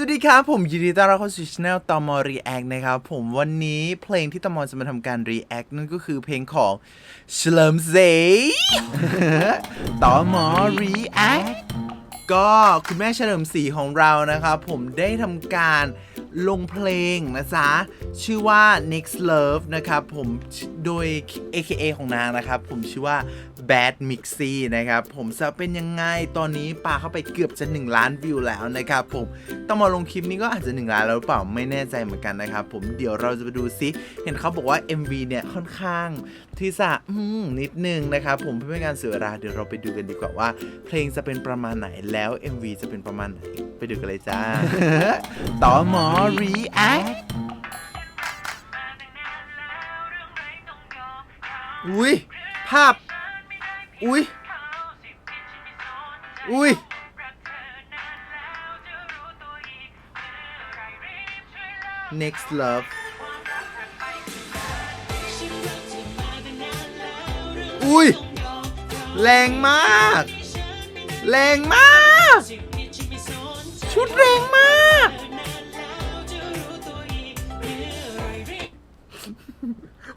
สวัสดีครับ ผมยินดีต้อนรับเข้าสู่ช anel ตอมอรีแอคนะครับผมวันนี้เพลงที่ตอมอจะมาทำการรีแอคนั่นก็คือเพลงของเฉลิมเซตอมอรีแอคก็คุณแม่เฉลิมศรีของเรานะครับ ผมได้ทำการลงเพลงนะจ๊ะ ชื่อว่า next love นะครับผมโดย AKA ของนางนะครับ ผมชื่อว่า Bad Mixie นะครับ ผมจะเป็นยังไงตอนนี้ปาเข้าไปเกือบจะ 1 ล้านวิวแล้วนะครับผมต้องมาลงคลิปนี้ก็อาจจะ 1 ล้านแล้วหรือเปล่าไม่แน่ใจเหมือนกันนะครับผมเดี๋ยวเราจะไปดูซิเห็นเขาบอกว่า MV เนี่ยค่อนข้างที่จะอืมนิดนึงนะครับผมเพื่อไม่ให้การเสียเวลาเดี๋ยวเราไปดูกันดีกว่าว่า เพลงจะเป็นประมาณไหนแล้ว MV จะเป็นประมาณไหนไปดูกันเลยจ้าต่อหมอ React อุ้ยภาพ อุ้ย อุ้ย next love อุ้ย แรงมาก แรงมาก ชุดแรงมาก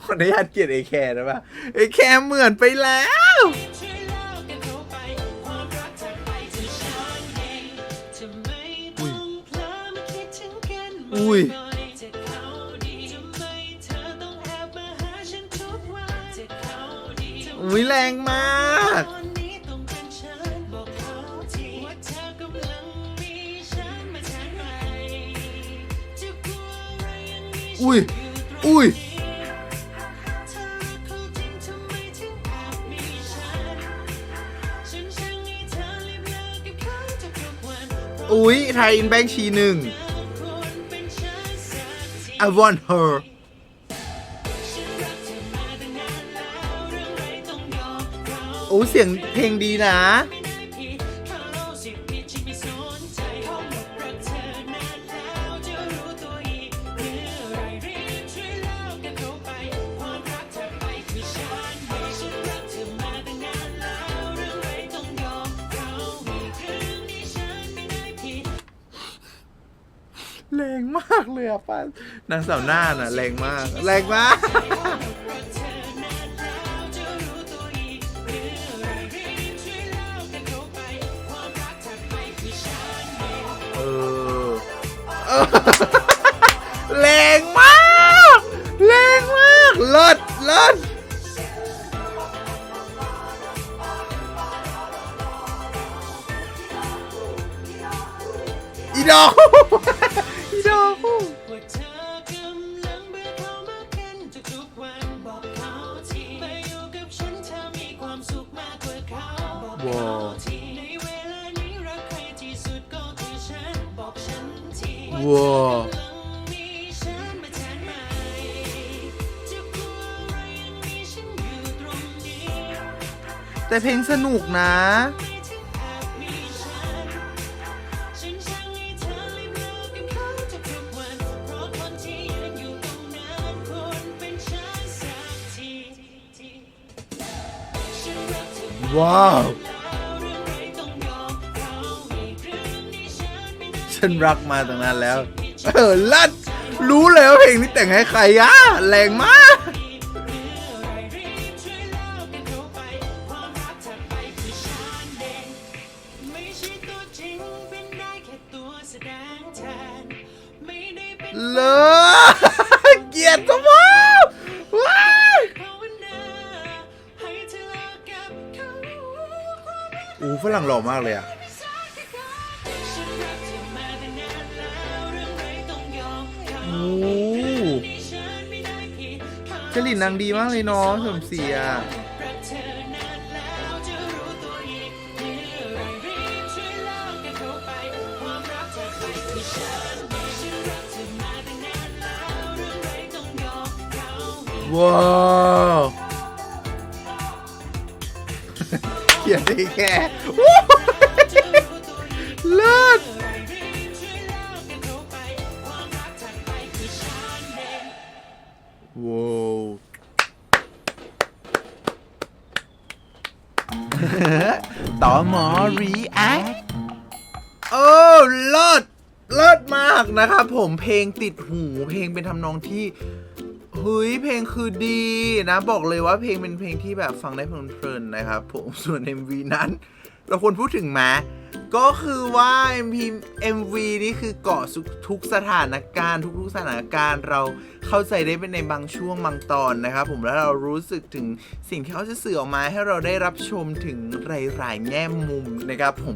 ขออนุญาตเกลียดเอแคร์นะป่ะเอแคร์เหมือนไปแล้ว อุ้ยอุ้ยแรงมากอุ้ยอุ้ย อุ้ยไทยอินแบงชีหนึ่ง I want her โอ้เสียงเพลงดีนะ แรงมากเลยอะป้านางสาวหน้าน่ะแรงมาก แรงมาก เออเออแรงมากแรงมากเลิศเลิศอีดอก อีดอกว่าเธอกำลังเบื่เขามากขึ้นทุกนบอกเขาทีไปอยู่กับฉันเธอมีความสุขมากกว่าเขาบอกเขาที องนี้ฉันไม่ได้ฉันรักมาตั้งนานแล้ว เออลัดรู้เลยว่าเพลงนี้แต่งให้ใครอะแรงมากอะไรรีบช่วยเล่ากันเข้าไปความรักถัดไปคือฉันเองไม่ใช่ตัวจริงเป็นได้แค่ตัวแสดงแทนไม่ได้เป็นเลิศ ฝรั่งหล่อมากเลยอะไม่สายกับเขาฉันรักเธอมาตั้งนานแล้วเรื่องไรต้องยอมเขาโอ้ที่ฉันไม่ได้ผิดเขาจริตนางดีมากเลยเนาะสมศรีอะรักเธอนานแล้วจะรู้ตัวอีกเมื่อไรรีบช่วยเล่ากันเข้าไปความรัก เธอไปคือฉันฉันรักเธอมาตั้งนานแล้วเรื่องไรต้องยอมเขาว้าวเขียนได้แค่วู้เลิศเมื่อไรรีบช่วยเล่ากันเข้าวามรักเธอไปคือฉันเองว้าวต่อหมอ react โอ้เลิศเลิศมากนะครับผมเพลงติดหูเพลงเป็นทำนองที่ เฮ้ยเพลงคือดีนะ บอกเลยว่าเพลงเป็นเพลงที่แบบฟังได้เพลินๆนะครับผมส่วน MV นั้น เราควรพูดถึงไหมก็คือว่า MV MV นี่คือเกาะทุกสถานการณ์ทุกๆสถานการณ์เราเข้าใจได้เป็นในบางช่วงบางตอนนะครับผมแล้วเรารู้สึกถึงสิ่งที่เขาจะสื่อออกมาให้เราได้รับชมถึงหลายๆแง่มุมนะครับผม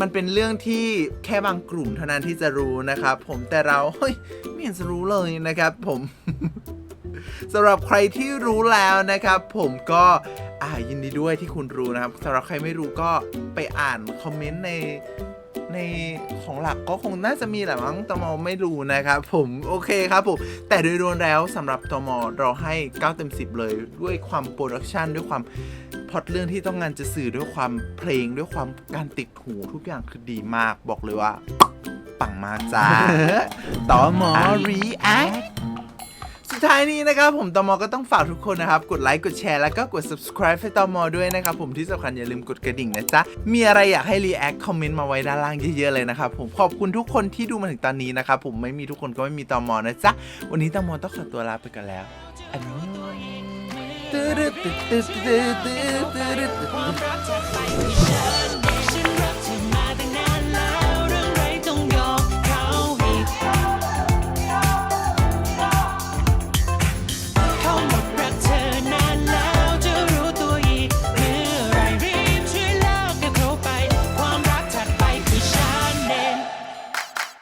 มันเป็นเรื่องที่แค่บางกลุ่มเท่านั้นที่จะรู้นะครับผมแต่เราเฮ้ยไม่เห็นจะรู้เลยนะครับผม สำหรับใครที่รู้แล้วนะครับ ผมก็อ่ายินดีด้วยที่คุณรู้นะครับสำหรับใครไม่รู้ก็ไปอ่านคอมเมนต์ในในของหลักก็คงน่าจะมีแหละมั้งตมไม่รู้นะครับ ผมโอเคครับผมแต่โดยรวมแล้วสำหรับตมเราให้ 9 เต็ม 10 เลยด้วยความโปรดักชันด้วยความพล็อตเรื่องที่ต้องการจะสื่อด้วยความเพลงด้วยความการติดหูทุกอย่างคือดีมากบอกเลยว่า ปังมากจ้าต่อหมอ react สุด ท้ายนี้นะครับผมตอมอก็ต้องฝากทุกคนนะครับ กดไลค์ กดแชร์ แล้วก็กด subscribe ให้ตอมอด้วยนะครับผมที่สำคัญอย่าลืมกดกระดิ่งนะจ๊ะ มีอะไรอยากให้ react คอมเมนต์มาไว้ด้านล่างเยอะๆเลยนะครับผมขอบคุณทุกคนที่ดูมาถึงตอนนี้นะครับผมไม่มีทุกคนก็ไม่มีตอมอนะจ๊ะ วันนี้ตอมอต้องขอตัวลาไปกันแล้วอันนี้